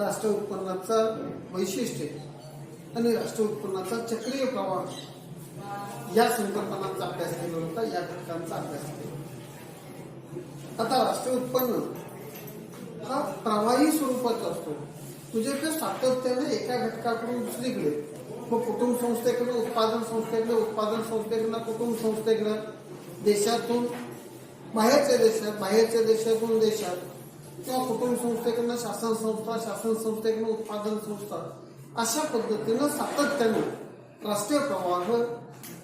राष्ट्रीय उत्पन्नाचं वैशिष्ट्य आणि राष्ट्रीय उत्पन्नाचा चक्रीय प्रवाह या संकल्पनांचा अभ्यास केला होता या घटकांचा अभ्यास केला आता राष्ट्रीय उत्पन्न हा प्रवाही स्वरूपाचा असतो. म्हणजे ते सातत्याने एका घटकाकडून दुसरीकडे. मग कुटुंब संस्थेकडे उत्पादन संस्थेकडे उत्पादन संस्थेकडनं कुटुंब संस्थेकडे देशातून बाहेरच्या देशात बाहेरच्या देशातून देशात. किंवा कुटुंब संस्थेकडनं शासन संस्था शासन संस्थेकडनं उत्पादन संस्था अशा पद्धतीनं सातत्यानं राष्ट्रीय प्रवाह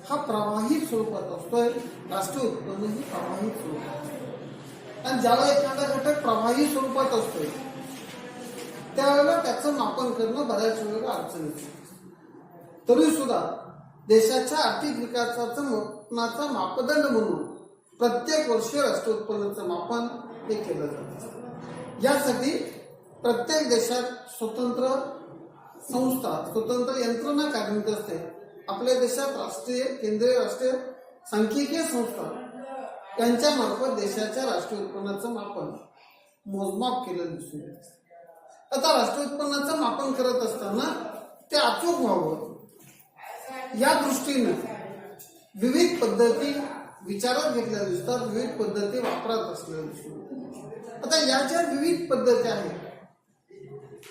हा प्रवाहित स्वरूपात असतोय. राष्ट्रीय उत्पन्न ही प्रवाहित स्वरूपात असतो आणि ज्याला एखादा घटक प्रवाही स्वरूपात असतोय त्यावेळेला त्याचं मापन करणं बऱ्याच वेळेला अडचणीचं तरी सुद्धा देशाच्या आर्थिक विकासाचं मापनाचा मापदंड म्हणून प्रत्येक वर्षी राष्ट्रीय उत्पन्नाचं मापन हे केलं जातं. यासाठी प्रत्येक देशात स्वतंत्र संस्था स्वतंत्र यंत्रणा कार्यरत असते. आपल्या देशात राष्ट्रीय केंद्रीय राष्ट्रीय सांख्यिकीय संस्था त्यांच्या मार्फत देशाच्या राष्ट्रीय उत्पन्नाचं मापन मोजमाप केलं दिसून येतं. आता राष्ट्रीय उत्पन्नाचं मापन करत असताना ते अचूक व्हावं. या दृष्टीनं विविध पद्धती विचारात घेतल्या दिसतात विविध पद्धती वापरात असलेल्या दिसून येतात. आता या ज्या विविध पद्धती आहेत.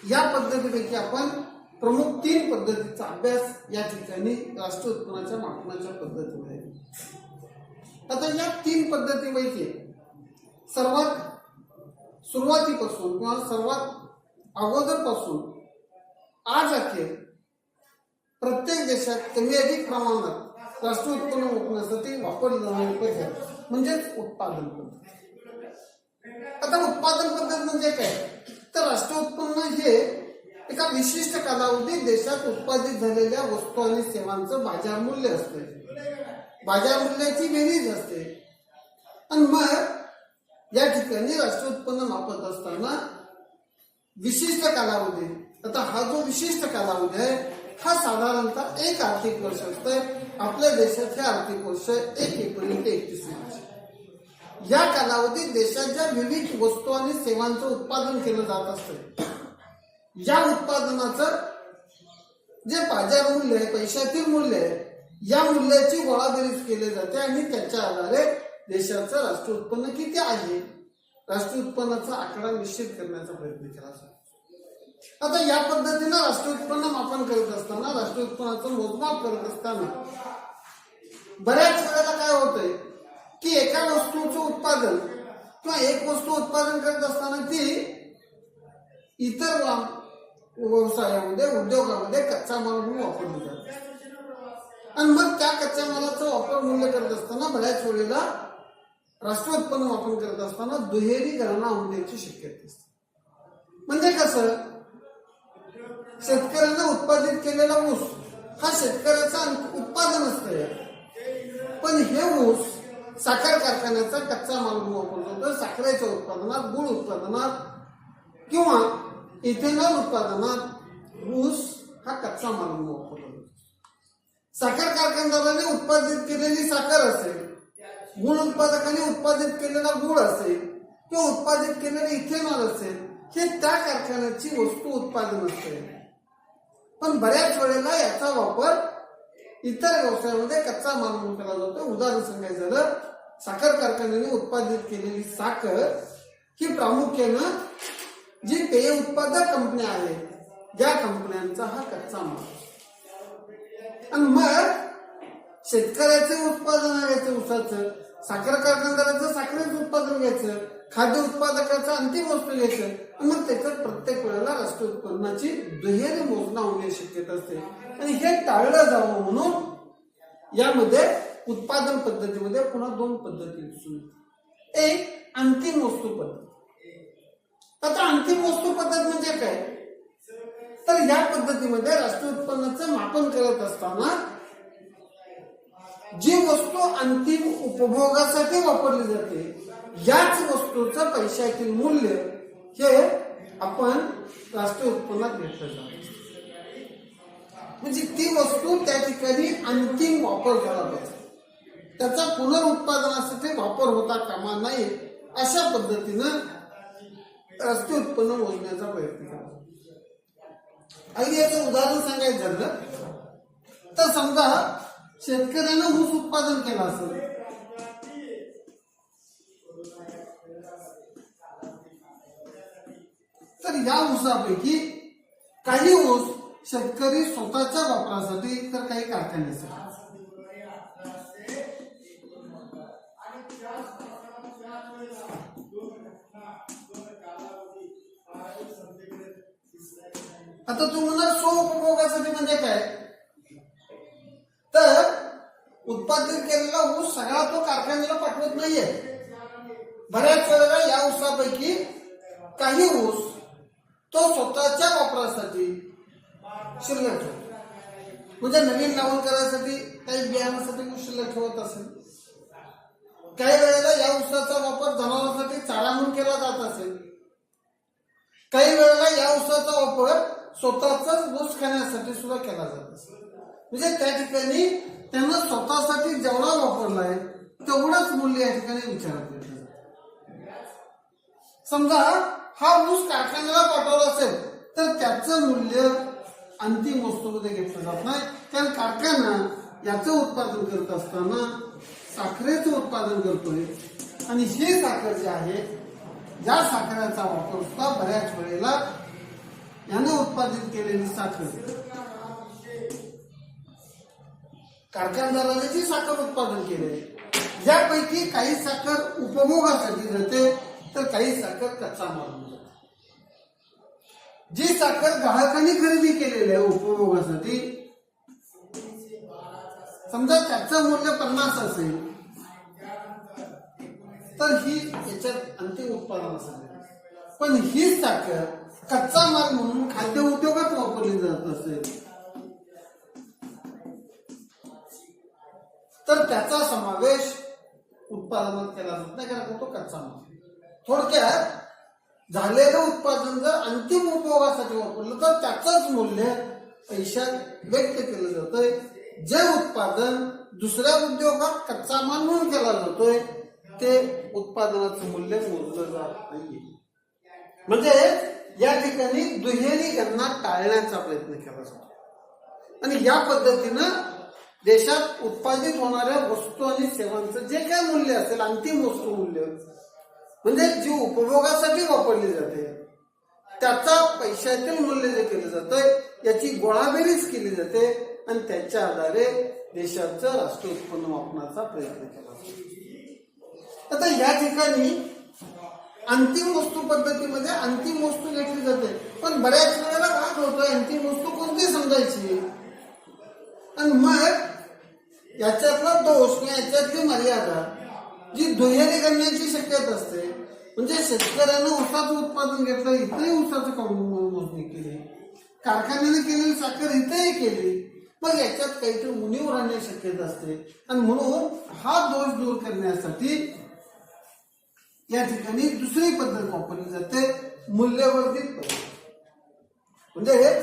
या पद्धतीपैकी आपण प्रमुख तीन पद्धतीचा अभ्यास या ठिकाणी राष्ट्रीय उत्पन्नाच्या मापनाच्या पद्धतीमध्ये आता या तीन पद्धतीपैकी सर्वात सुरुवातीपासून किंवा सर्वात अगोदरपासून आज अखेर प्रत्येक देशात कमी अधिक प्रमाणात राष्ट्रीय उत्पन्न मोजण्यासाठी वापरली जाणारी पद्धत म्हणजेच उत्पादन पद्धत. आता उत्पादन पद्धत म्हणजे काय? तर राष्ट्रीय उत्पन्न हे एका विशिष्ट कालावधीत देशात उत्पादित झालेल्या वस्तू आणि सेवांचं बाजार मूल्य असते. बाजार मूल्याची बेरीज असते. आणि मग या ठिकाणी राष्ट्रीय उत्पन्न मापत असताना विशिष्ट कालावधी आता हा जो विशिष्ट कालावधी आहे हा साधारणतः एक आर्थिक वर्ष असतंय. आपल्या देशात हे आर्थिक वर्ष एक एप्रिल ते एकतीस मार्च. या कालावधीत देशाच्या विविध वस्तू आणि सेवांचं उत्पादन केलं जात असतं. या उत्पादनाचं जे बाजार मूल्य आहे पैशातील मूल्य आहे या मूल्याची गोळाबेरीज केली जाते आणि त्याच्या आधारे देशाचं राष्ट्रीय उत्पन्न किती आहे? राष्ट्रीय उत्पन्नाचा आकडा निश्चित करण्याचा प्रयत्न केला जातो. आता या पद्धतीनं राष्ट्रीय उत्पन्न मापन करत असताना राष्ट्रीय उत्पन्नाचं मोजमाप करत असताना बऱ्याच वेळेला काय होतंय? की एका वस्तूचं उत्पादन किंवा एक वस्तू उत्पादन करत असताना ती इतर व्यवसायामध्ये उद्योगामध्ये कच्चा माल म्हणून वापरली जाते. आणि मग त्या कच्च्या मालाचा वापर मूल्य करत असताना बऱ्याच वेळेला राष्ट्र उत्पन्न वापर करत असताना दुहेरी गणना होण्याची शक्यता असते. म्हणजे कसं? शेतकऱ्यानं उत्पादित केलेला ऊस हा शेतकऱ्याचा उत्पादन असतं पण हे ऊस साखर कारखान्याचा कच्चा माल वापरतो तर साखरेच्या उत्पादनात गुळ उत्पादनात किंवा इथेनॉल उत्पादनात ऊस हा कच्चा माल वापरला जातो साखर कारखानदाराने उत्पादित केलेली साखर असेल गुळ उत्पादकाने उत्पादित केलेला गुळ असेल किंवा उत्पादित केलेले इथेनॉल असेल हे त्या कारखान्याची वस्तू उत्पादन असते पण बऱ्याच वेळेला याचा वापर इतर व्यवसायामध्ये कच्चा माल म्हणून केला जातो. उदाहरण सांगायचं झालं साखर कारखान्याने उत्पादित केलेली साखर ही प्रामुख्यानं जी पेय उत्पादक कंपन्या आहेत या कंपन्यांचा हा कच्चा माल. आणि मग शेतकऱ्याचे उत्पादन घ्यायचं ऊसाचं साखर कारखानदाराचं साखरेचं उत्पादन घ्यायचं खाद्य उत्पादकाचा अंतिम वस्तू घ्यायचं मग त्याच्यात प्रत्येक वेळेला राष्ट्रीय उत्पन्नाची दुहेरी मोजणा होण्याची शक्यता असते. आणि हे टाळलं जावं म्हणून यामध्ये उत्पादन पद्धतीमध्ये पुन्हा दोन पद्धती दिसून येतात. एक अंतिम वस्तू पद्धत. आता अंतिम वस्तू पद्धत म्हणजे काय? तर या पद्धतीमध्ये राष्ट्रीय उत्पन्नाचं मापन करत असताना जी वस्तू अंतिम उपभोगासाठी वापरली जाते याच वस्तूचं पैशातील मूल्य हे आपण राष्ट्रीय उत्पन्नात भेटलं जात. म्हणजे ती वस्तू त्या ठिकाणी अंतिम वापर झाला पाहिजे. त्याचा पुनरुत्पादनासाठी वापर होता कामा नये अशा पद्धतीनं राष्ट्रीय उत्पन्न मोजण्याचा प्रयत्न करा अगदी याचं उदाहरण सांगायचं झालं तर समजा शेतकऱ्यानं ऊस उत्पादन केलं असेल. तर या ऊसापैकी काही ऊस शेतकरी स्वतःच्या वापरासाठी तर काही कारखान्यासाठी आता तू म्हणणार स्व उपभोगासाठी म्हणजे काय? तर उत्पादित केलेला ऊस सगळा तो कारखान्याला पाठवत नाहीये. बऱ्याच वेळेला या ऊसापैकी काही ऊस तो स्वतःच्या वापरासाठी शिल्लक ठेवतो. म्हणजे नवीन लावण करायसाठी काही बियाण्यासाठी शिल्लक ठेवत असेल. काही वेळेला या उसाचा वापर जनावरांसाठी चारा म्हणून केला जात असेल. काही वेळेला या उसाचा वापर स्वतःचाच ऊस खाण्यासाठी सुद्धा केला जात असेल. म्हणजे त्या ठिकाणी त्यांना स्वतःसाठी जेवढा वापरलाय तेवढंच मूल्य या ठिकाणी विचारात घेतलं समजा हा ऊस कारखान्याला पाठवला असेल तर त्याचं मूल्य अंतिम वस्तूमध्ये घेतलं जात नाही. कारण कारखाना याचं उत्पादन करत असताना साखरेचं उत्पादन करतोय. आणि हे साखर जे आहे ज्या साखरेचा वापर सुद्धा बऱ्याच वेळेला यानं उत्पादित केलेली साखर. कारखानदाराने जी साखर उत्पादन केले यापैकी काही साखर उपभोगासाठी जाते तर काही साखर कच्चा माल म्हणून जाते जी साखर ग्राहकांनी खरेदी केलेली आहे उपभोगासाठी समजा त्याचं मूल्य पन्नास असेल तर ही याच्यात अंतिम उत्पादन असेल. पण ही साखर कच्चा माल म्हणून खाद्य उद्योगात वापरली जात असेल तर त्याचा समावेश उत्पादनात केला जात नाही कारण तो कच्चा माल. थोडक्यात झालेलं उत्पादन जर अंतिम उपयोगासाठी वापरलं तर त्याचंच मूल्य पैशात व्यक्त केलं जातंय. जे उत्पादन दुसऱ्या उद्योगात कच्चा माल म्हणून केला जातोय ते उत्पादनाचं मूल्य मोजलं जात नाही म्हणजे या ठिकाणी दुहेरी गणना टाळण्याचा प्रयत्न केला जातो. आणि या पद्धतीनं देशात उत्पादित होणाऱ्या वस्तू आणि सेवांचं जे काय मूल्य असेल अंतिम वस्तू मूल्य म्हणजे जी उपभोगासाठी वापरली जाते त्याचा पैशातील मूल्य जे केलं जातंय याची गोळाबेरीज केली जाते आणि त्याच्या आधारे देशाचं राष्ट्रीय उत्पन्न मापनाचा प्रयत्न केला जातो. आता या ठिकाणी अंतिम वस्तू पद्धतीमध्ये अंतिम वस्तू घेतली जाते. पण बऱ्याच वेळेला काय होतोय अंतिम वस्तू कोणती समजायची? आणि मग याच्यातला दोष किंवा याच्यातली मर्यादा जी दुहेरी करण्याची शक्यता असते म्हणजे शेतकऱ्यानं ऊसाचं उत्पादन घेतलं इथंही ऊसाचं काढून मोजणी केली. कारखान्याने केलेली साखर इथंही केली. मग याच्यात काहीतरी उणीव राहण्याची शक्यता असते. आणि म्हणून हा दोष दूर करण्यासाठी या ठिकाणी दुसरी पद्धत वापरली जाते मूल्यवर्धित पद्धत. म्हणजे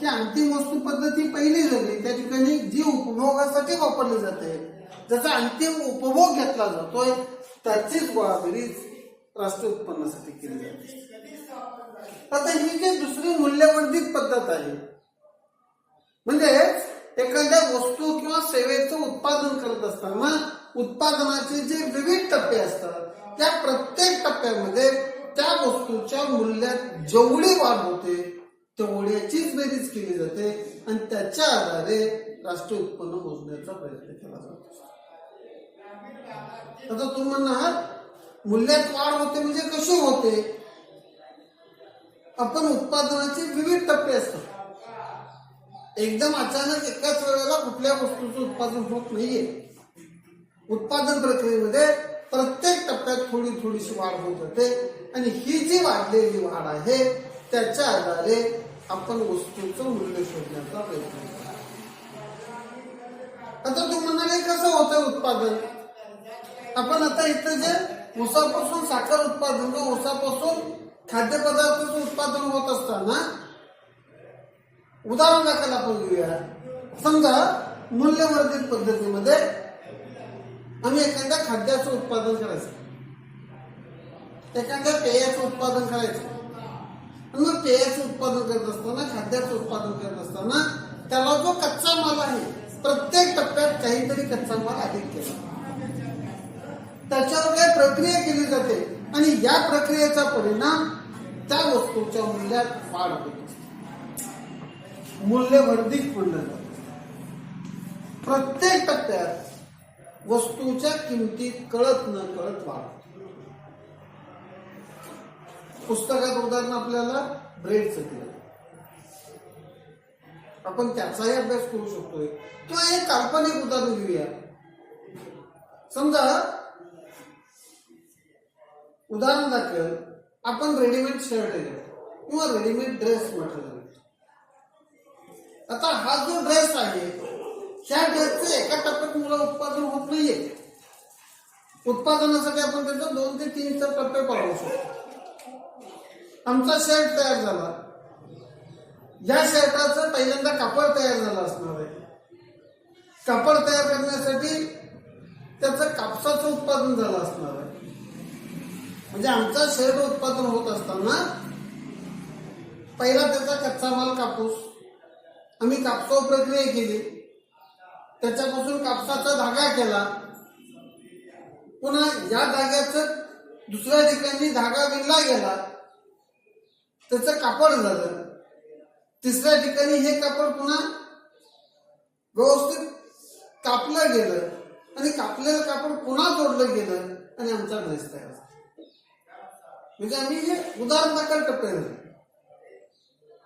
की अंतिम वस्तू पद्धती पहिली झाली त्या ठिकाणी जी उपभोगासाठी वापरली जाते ज्याचा अंतिम उपभोग घेतला जातोय त्याचीच गोळाबेरीज राष्ट्रीय उत्पन्नासाठी केली जाते. आता ही जी दुसरी मूल्यवर्धित पद्धत आहे म्हणजे एखाद्या वस्तू किंवा सेवेचं उत्पादन करत असताना उत्पादनाचे जे विविध टप्पे असतात त्या प्रत्येक टप्प्यामध्ये त्या वस्तूच्या मूल्यात जेवढी वाढ होते तेवढ्याचीच बेरीज केली जाते आणि त्याच्या आधारे राष्ट्रीय उत्पन्न मोजण्याचा प्रयत्न केला जातो. आता तुम्ही म्हणणार मूल्यात वाढ होते म्हणजे कशी होते? आपण उत्पादनाचे विविध टप्पे असतात. एकदम अचानक एकाच वेळेला कुठल्या वस्तूचं उत्पादन होत नाहीये. उत्पादन प्रक्रियेमध्ये प्रत्येक टप्प्यात थोडी थोडीशी वाढ होत जाते. आणि ही जी वाढलेली वाढ आहे त्याच्या आधारे आपण वस्तूचं मूल्य शोधण्याचा प्रयत्न करतो. आता तू म्हणाले कसं होतं उत्पादन? आपण आता इथं जे ऊसापासून साखर उत्पादन व ऊसापासून खाद्यपदार्थाचं उत्पादन होत असताना उदाहरण दाखल आपण घेऊया. समजा मूल्यवर्धित पद्धतीमध्ये आम्ही एखाद्या खाद्याचं उत्पादन करायचं. एखाद्या पेयाचं उत्पादन करायचं. मग पेयाचं उत्पादन करत असताना खाद्याचं उत्पादन करत असताना त्याला जो कच्चा माल आहे प्रत्येक टप्प्यात काहीतरी कच्चा माल अधिक केला. त्याच्यावर काय प्रक्रिया केली जाते? आणि या प्रक्रियेचा परिणाम त्या वस्तूच्या मूल्यात वाढ होत. मूल्यवर्धित म्हणलं जात. प्रत्येक टप्प्यात वस्तूच्या किमतीत कळत न कळत वाढ पुस्तकात उदाहरण आपल्याला ब्रेडचं दिलं. आपण त्याचाही अभ्यास करू शकतोय. किंवा एक काल्पनिक उदाहरण घेऊया. समजा उदाहरण दाखल आपण रेडीमेड शर्ट घेतो किंवा रेडीमेड ड्रेस म्हटलं आता हा जो ड्रेस आहे ह्या ड्रेसचं एका टप्प्यात मुलं उत्पादन होत नाहीये. उत्पादनासाठी आपण त्याचं दोन ते तीन चार टप्पे पाळू शकतो. आमचा शर्ट तयार झाला. या शर्टाचं पहिल्यांदा कापड तयार झालं असणार आहे. कापड तयार करण्यासाठी त्याचं कापसाचं उत्पादन झालं असणार आहे. म्हणजे आमचा शर्ट उत्पादन होत असताना पहिला त्याचा कच्चा माल कापूस. आम्ही कापसावर प्रक्रिया केली. त्याच्यापासून कापसाचा धागा केला. पुन्हा या धाग्याचं दुसऱ्या ठिकाणी धागा विणला गेला. त्याचं कापड झालं. तिसऱ्या ठिकाणी हे कापड पुन्हा व्यवस्थित कापलं गेलं. आणि कापलेलं कापड पुन्हा जोडलं गेलं. आणि आमचा ड्रेस तयार झाला. म्हणजे आम्ही हे उदाहरण दाखल टप्पे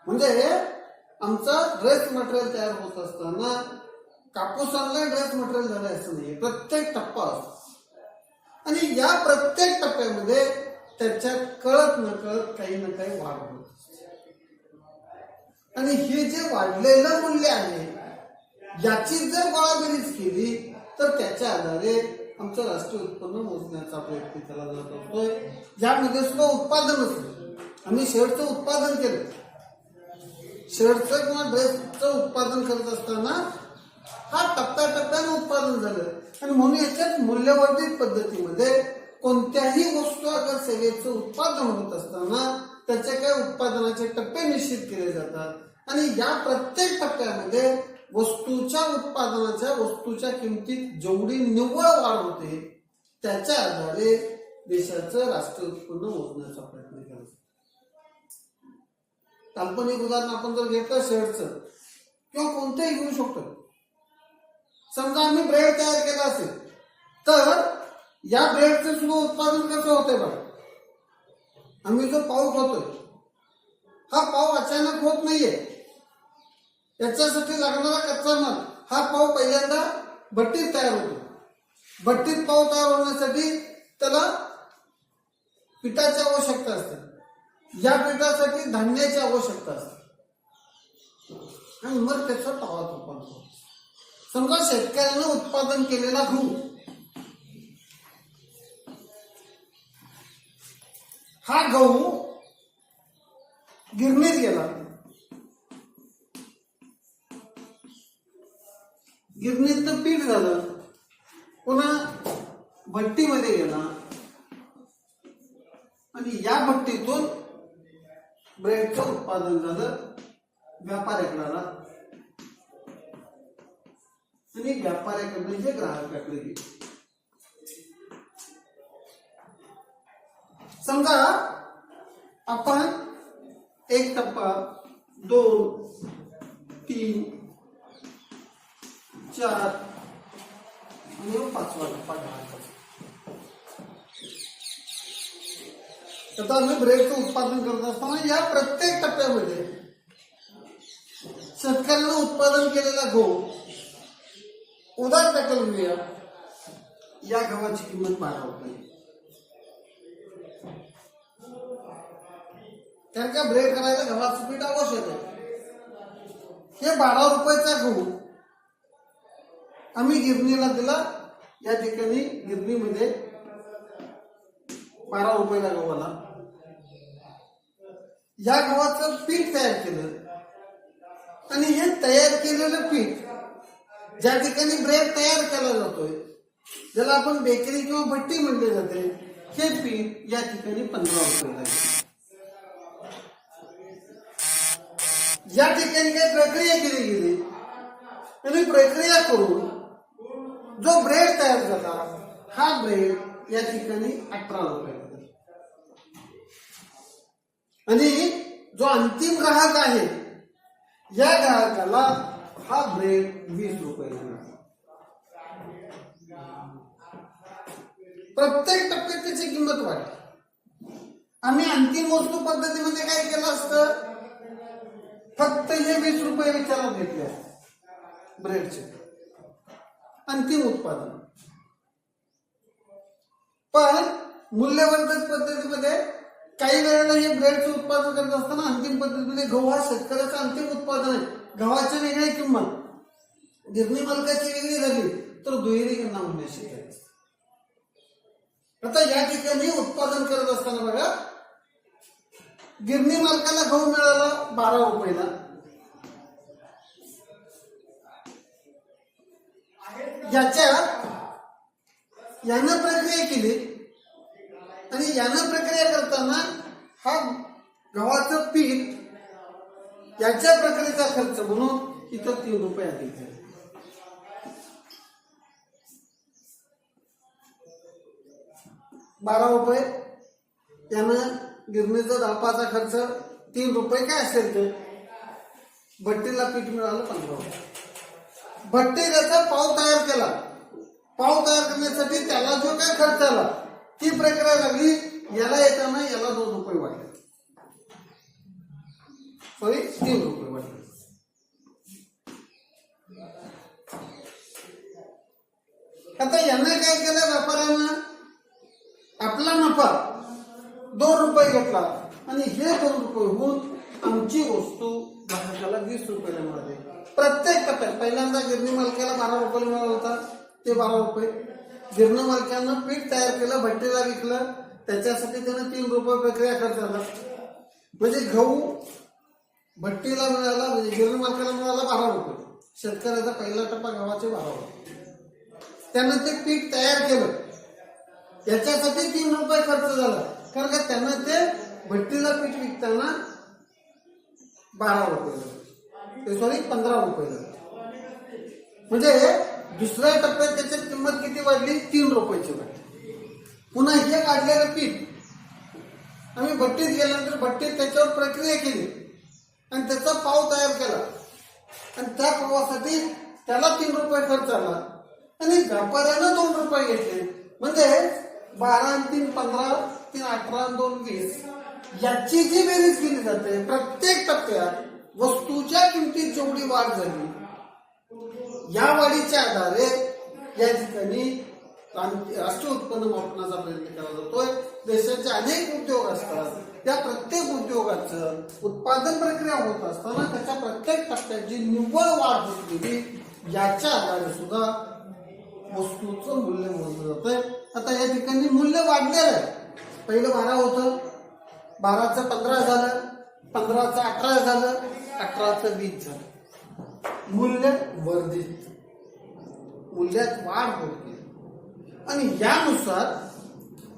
म्हणजे आमचा ड्रेस मटेरियल तयार होत असताना कापूस आणला ड्रेस मटेरियल झालं असं नाही. प्रत्येक टप्पा असतो. आणि या प्रत्येक टप्प्यामध्ये त्याच्यात कळत न कळत काही ना काही वाढ होत आणि हे जे वाढलेलं मूल्य आहे याची जर गोळाबेरीज केली तर त्याच्या आधारे आमचं राष्ट्रीय उत्पन्न मोजण्याचा प्रयत्न केला जात असतोय. ज्यामध्ये सुद्धा उत्पादन असतं. आम्ही शेअरचं उत्पादन केलं. शर्टचं किंवा ड्रेसचं उत्पादन करत असताना हा टप्प्याटप्प्याने उत्पादन झालं. आणि म्हणून याच्यात मूल्यवर्धित पद्धतीमध्ये कोणत्याही वस्तू अगर सेवेचं उत्पादन होत असताना त्याचे काही उत्पादनाचे टप्पे निश्चित केले जातात. आणि या प्रत्येक टप्प्यामध्ये वस्तूच्या उत्पादनाच्या वस्तूच्या किमतीत जेवढी निव्वळ वाढ होते त्याच्या आधारे देशाचं राष्ट्रीय उत्पन्न मोजण्याचा प्रयत्न केला. काल्पनिक उदाहरण आपण जर घेतलं शेअरचं किंवा कोणतंही घेऊ शकतो. समजा आम्ही ब्रेड तयार केला असेल तर या ब्रेडचं सुद्धा उत्पादन कसं होतंय बघा. आम्ही जो पाऊस खातोय हा पाव अचानक होत नाहीये. याच्यासाठी लागणारा कच्चा माल हा पाव पहिल्यांदा भट्टीत तयार होतो. भट्टीत पाव तयार होण्यासाठी त्याला पिठाची आवश्यकता असते. या पिठासाठी धान्याची आवश्यकता असते. आणि मग त्याचा तवा होतो समजा शेतकऱ्यानं उत्पादन केलेला गहू. हा गहू गिरणीत गेला. गिरणीतनं पीठ झालं. पुन्हा भट्टीमध्ये गेला. आणि या भट्टीतून ब्रेडचं उत्पादन झालं. व्यापाऱ्याकडे आला. आणि व्यापाऱ्याकडनं जे म्हणजे ग्राहकाकडे गेले. समजा आपण एक टप्पा दोन तीन चार. मग पाचवा उत्पादन करत प्रत्येक टप्प्यामध्ये शेतकऱ्यानं उत्पादन केलेला गहू, उदार टाकल घेऊया या गव्हाची किंमत बारा रुपये. कारण का ब्रेड करायला पीठ आवश्यक हे बारा रुपयाचा गहू आम्ही गिरणीला दिला. या ठिकाणी गिरणीमध्ये बारा रुपयाला गव्हाला. या गव्हाचं पीठ तयार केलं. आणि हे तयार केलेलं पीठ ज्या ठिकाणी ब्रेड तयार केला जातोय ज्याला आपण बेकरी किंवा भट्टी म्हणले जाते हे पीठ या ठिकाणी पंधरा रुपये या ठिकाणी काही प्रक्रिया केली गेली. आणि प्रक्रिया करून जो ब्रेड तयार झाला हा ब्रेड या ठिकाणी अठरा रुपये आणि जो अंतिम ग्राहक आहे या ग्राहकाला हा ब्रेड वीस रुपये प्रत्येक टप्प्यात त्याची किंमत वाढते. आम्ही अंतिम वस्तू पद्धतीमध्ये काय केलं असतं? फक्त हे वीस रुपये विचारात घेतले ब्रेडचे. अंतिम उत्पादन. पण मूल्यवर्धक पद्धतीमध्ये काही वेळेला हे ब्रेडचं उत्पादन करत असताना अंतिम पद्धतीमध्ये गहू हा शेतकऱ्याचं अंतिम उत्पादन आहे. गव्हाची वेगळी किंमत. गिरणी मालकाची वेगळी झाली तर दुहेरी गणना होण्याची आता या ठिकाणी उत्पादन करत असताना बघा गिरणी मालकाला गहू मिळाला बारा रुपयाला. याच्या यानं प्रक्रिया केली. आणि यानं प्रक्रिया करताना हा गव्हाचं पीठ याच्या प्रक्रियेचा खर्च म्हणून इथं तीन रुपये अधिक झाले. बारा रुपये. यानं गिरणीचा दापाचा खर्च तीन रुपये काय असेल ते भट्टीला पीठ मिळालं पंधरा रुपये. भट्टी त्याचा पाव तयार केला. पाव तयार करण्यासाठी त्याला जो काय खर्च आला ती प्रक्रिया लागली याला येताना याला दोन रुपये वाटले सॉरी तीन रुपये वाटले आता यांना काय केलं व्यापाऱ्यानं? आपला नफा दोन रुपये घेतला आणि हे दोन रुपये होऊन आमची वस्तू ग्राहकाला वीस रुपयाला मिळाले प्रत्येक टप्प्यात पहिल्यांदा गिरणी मालकाला बारा रुपयाला मिळाला होता. ते बारा रुपये. गिरणी मालकानं पीठ तयार केलं भट्टीला विकलं. त्याच्यासाठी त्यानं तीन रुपये प्रक्रिया खर्च झाला म्हणजे गहू भट्टीला मिळाला म्हणजे गिरणी मालकाला मिळाला बारा रुपये. शेतकऱ्याचा पहिला टप्पा गव्हाचे बारा रुपये. त्यानं ते पीठ तयार केलं. याच्यासाठी तीन रुपये खर्च झाला. कारण का त्यानं ते भट्टीला पीठ विकताना बारा रुपये झाले. सॉरी पंधरा रुपये झाले. म्हणजे दुसऱ्या टप्प्यात त्याची किंमत किती वाढली? तीन रुपयाची वाढली. पुन्हा हे काढलेलं पीठ. आम्ही भट्टीत गेल्यानंतर भट्टीत त्याच्यावर प्रक्रिया केली. आणि त्याचा पाव तयार केला. आणि त्या पावासाठी त्याला तीन रुपये खर्च आला. आणि व्यापाऱ्यानं दोन रुपये घेतले. म्हणजे बारा तीन पंधरा तीन अठरा दोन वीस. याची जी बेरीज केली जाते प्रत्येक टप्प्यात वस्तूच्या किमतीत जेवढी वाढ झाली या वाढीच्या आधारे या ठिकाणी राष्ट्रीय उत्पन्न वापरण्याचा प्रयत्न केला जातोय. देशाचे अनेक उद्योग असतात. त्या प्रत्येक उद्योगाचं उत्पादन प्रक्रिया होत असताना त्याच्या प्रत्येक टप्प्यात जी निव्वळ वाढ होत गेली याच्या आधारे सुद्धा वस्तूचं मूल्य मोजलं जातंय. आता या ठिकाणी मूल्य वाढलेलं आहे. पहिलं बारा होतं. बाराचं पंधरा झालं पंधराचं अठरा झालं अठराचं वीस झालं. मूल्य वर्धित. मूल्यात वाढ होते आणि यानुसार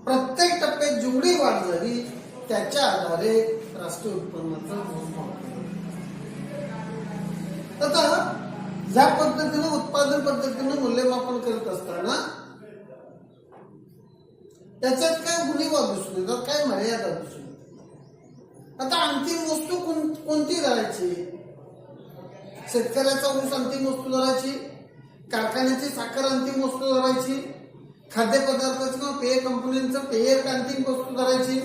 प्रत्येक टप्प्यात जेवढी वाढ झाली त्याच्या आधारे राष्ट्रीय उत्पन्नाचा मोजमाप आता या पद्धतीने उत्पादन पद्धतीनं मूल्यमापन करत असताना त्याच्यात काय गुन्हेगार दिसून येतात काय मर्यादा दिसून आता अंतिम वस्तू कोण- कोणती धरायची? शेतकऱ्याचा ऊस अंतिम वस्तू धरायची कारखान्याची साखर अंतिम वस्तू धरायची खाद्यपदार्थाचं किंवा पेय कंपन्यांचं पेय अंतिम वस्तू धरायची.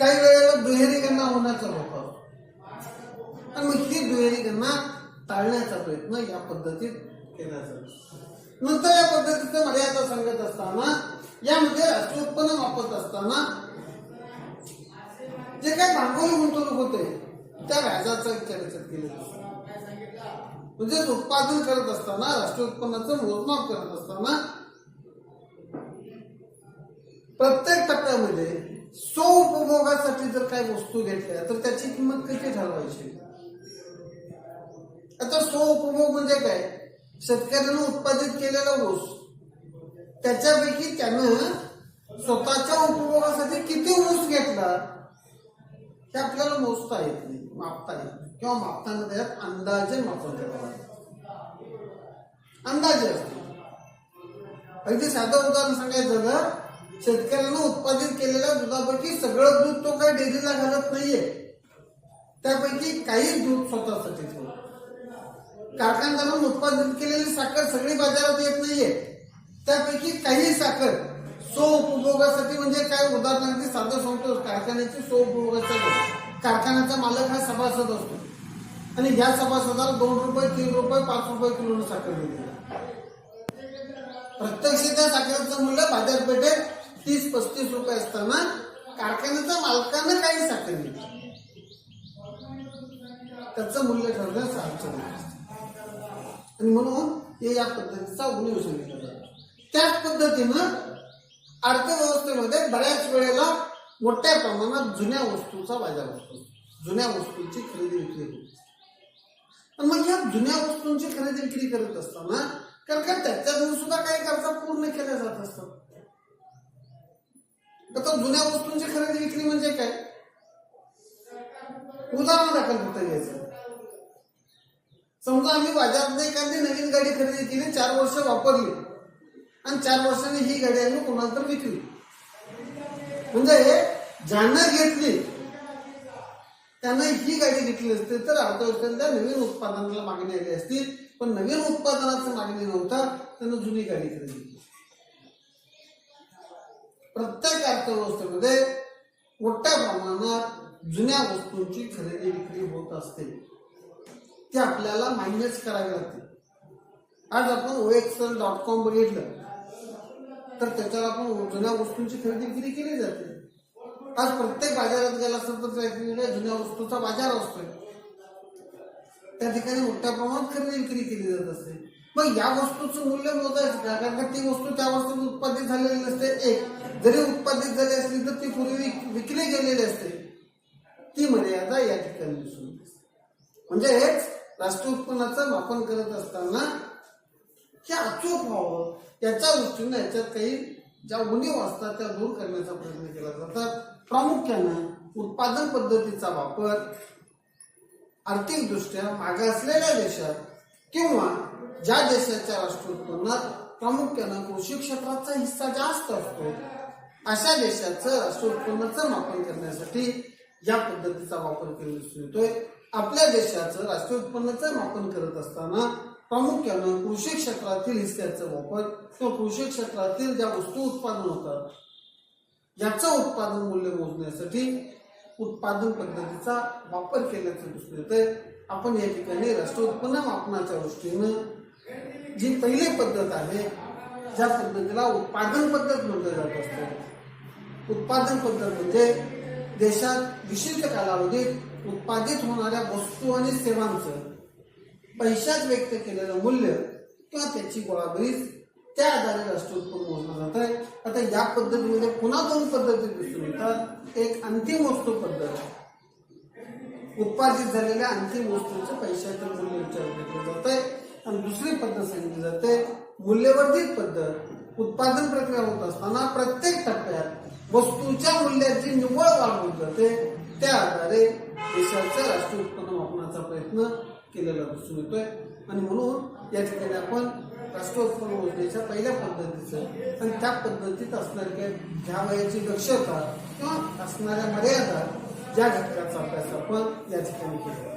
काही वेळेला दुहेरी गणना होण्याचं होता. आणि मग ही दुहेरी गणना टाळण्याचा प्रयत्न या पद्धतीत केला जातो नंतर या पद्धतीचं मर्यादा सांगत असताना यामध्ये राष्ट्रीय उत्पन्न वापरत असताना जे काही भांडवली गुंतवणूक होते त्या व्याजाचा विचार याच्यात केला म्हणजे उत्पादन करत असताना राष्ट्रीय उत्पन्नाचं मोजमाप करत असताना प्रत्येक टप्प्यामध्ये सो उपभोगासाठी जर काही वस्तू घेतल्या तर त्याची किंमत कशी ठरवायची? आता सो उपभोग म्हणजे काय? शेतकऱ्यानं उत्पादित केलेला ऊस त्याच्यापैकी त्यानं स्वतःच्या उपभोगासाठी किती ऊस घेतला? हे आपल्याला मोजता येत नाही मापता येत नाही. किंवा मापताना त्याच्यात अंदाजे मापन करावं अंदाजे असते. अगदी साधं उदाहरण सांगायचं तर शेतकऱ्यांना उत्पादित केलेल्या दुधापैकी सगळं दूध तो काही डेअरीला घालत नाहीये. त्यापैकी काही दूध स्वतःसाठी ठेवतो कारखानदारांना उत्पादित केलेली साखर सगळी बाजारात येत नाहीये. त्यापैकी काही साखर सो उपभोगासाठी म्हणजे काय उदाहरणार्थ साधं सांगतो कारखान्याची सो उपभोगासाठी. कारखान्याचा मालक हा सभासद असतो. आणि ह्या सभासदाला दोन रुपये तीन रुपये पाच रुपये किलोनं साखर दिली प्रत्यक्ष त्या साखरेचं मूल्य बाजारपेठेत तीस पस्तीस रुपये असताना कारखान्याच्या मालकानं काही साखर दिली. त्याचं मूल्य ठरवण्यास अडचण आणि म्हणून हे या पद्धतीचा उणीव सांगितलं जातो. त्याच पद्धतीनं अर्थव्यवस्थेमध्ये बऱ्याच वेळेला मोठ्या प्रमाणात जुन्या वस्तूचा बाजार असतो जुन्या वस्तूंची खरेदी विक्री होते. मग ह्या जुन्या वस्तूंची खरेदी विक्री करत असताना कारण का त्याच्यातून सुद्धा काही खर्चा पूर्ण केल्या जात असतात. आता जुन्या वस्तूंची खरेदी विक्री म्हणजे काय? उदाहरण दाखल फक्त घ्यायचं. समजा आम्ही बाजारात एखादी नवीन गाडी खरेदी केली चार वर्ष वापरली. आणि चार वर्षांनी ही गाडी आम्ही कोणाला तर विकली. म्हणजे ज्यांना घेतली त्यांना ही गाडी घेतली असते तर अर्थव्यवस्थेला नवीन उत्पादनाला मागणी आली असती. पण नवीन उत्पादनाचं मागणी नव्हता त्यांना जुनी गाडी खरेदी प्रत्येक अर्थव्यवस्थेमध्ये मोठ्या प्रमाणात जुन्या वस्तूंची खरेदी विक्री होत असते. ते आपल्याला मान्यच करावे लागते. आज आपण ओएक्सल डॉट कॉम बघितलं. तर त्याच्यावर आपण जुन्या वस्तूंची खरेदी विक्री केली जाते. आज प्रत्येक बाजारात गेला असेल तर वेगवेगळ्या जुन्या वस्तूचा बाजार असतोय. त्या ठिकाणी मोठ्या प्रमाणात खरेदी विक्री केली जात असते. मग या वस्तूचं मूल्य मोजायचं का? कारण का ती वस्तू त्या वस्तूत उत्पादित झालेली नसते. एक जरी उत्पादित झाली असली तर ती पूर्वी विक- विकली गेलेली असते. ती म्हणजे मर्यादा या ठिकाणी दिसून म्हणजे हेच राष्ट्रीय उत्पन्नाचं मापन करत असताना हे अचूक व्हावं. याच्या दृष्टीने याच्यात काही ज्या उणीव असतात त्या दूर करण्याचा प्रयत्न केला जातात. प्रामुख्यानं उत्पादन पद्धतीचा वापर आर्थिकदृष्ट्या मागासलेल्या देशात किंवा ज्या देशाच्या राष्ट्रीय उत्पन्नात प्रामुख्यानं कृषी क्षेत्राचा हिस्सा जास्त असतो अशा देशाचं राष्ट्रीय उत्पन्नाचं मापन करण्यासाठी या पद्धतीचा वापर केला दिसून येतोय आपल्या देशाचं राष्ट्रीय उत्पन्नाचं मापन करत असताना प्रामुख्यानं कृषी क्षेत्रातील हिस्स्याचा वापर किंवा कृषी क्षेत्रातील ज्या वस्तू उत्पादन होतात याचं उत्पादन मूल्य मोजण्यासाठी उत्पादन पद्धतीचा वापर केल्याचं दिसून येते आपण या ठिकाणी राष्ट्रीय उत्पन्न मापनाच्या दृष्टीनं जी पहिली पद्धत आहे ज्या पद्धतीला उत्पादन पद्धत म्हटलं जात असतं. उत्पादन पद्धत म्हणजे देशात विशिष्ट कालावधीत उत्पादित होणाऱ्या वस्तू आणि सेवांचं पैशात व्यक्त केलेलं मूल्य किंवा त्याची गोळाबेरीज त्या आधारे राष्ट्रीय उत्पन्न मोजलं जात आहे. आता या पद्धतीमध्ये पुन्हा दोन पद्धती दिसून येतात. एक अंतिम वस्तू पद्धत. उत्पादित झालेल्या अंतिम वस्तूचं पैशाचं मूल्य विचार घेतलं जात आहे. आणि दुसरी पद्धत सांगितली जाते मूल्यवर्धित पद्धत. उत्पादन प्रक्रिया होत असताना प्रत्येक टप्प्यात वस्तूच्या मूल्याची निव्वळ वाढ होत जाते. त्या आधारे देशाचं राष्ट्रीय उत्पन्न वापरण्याचा प्रयत्न केलेला दिसून येतोय. आणि म्हणून या ठिकाणी आपण राष्ट्रीय उत्पन्न पहिल्या पद्धतीचं आणि त्या पद्धतीत असणाऱ्या काही घ्यावयाची दक्षता किंवा असणाऱ्या मर्यादा ज्या घटकाचा अभ्यास आपण या ठिकाणी केला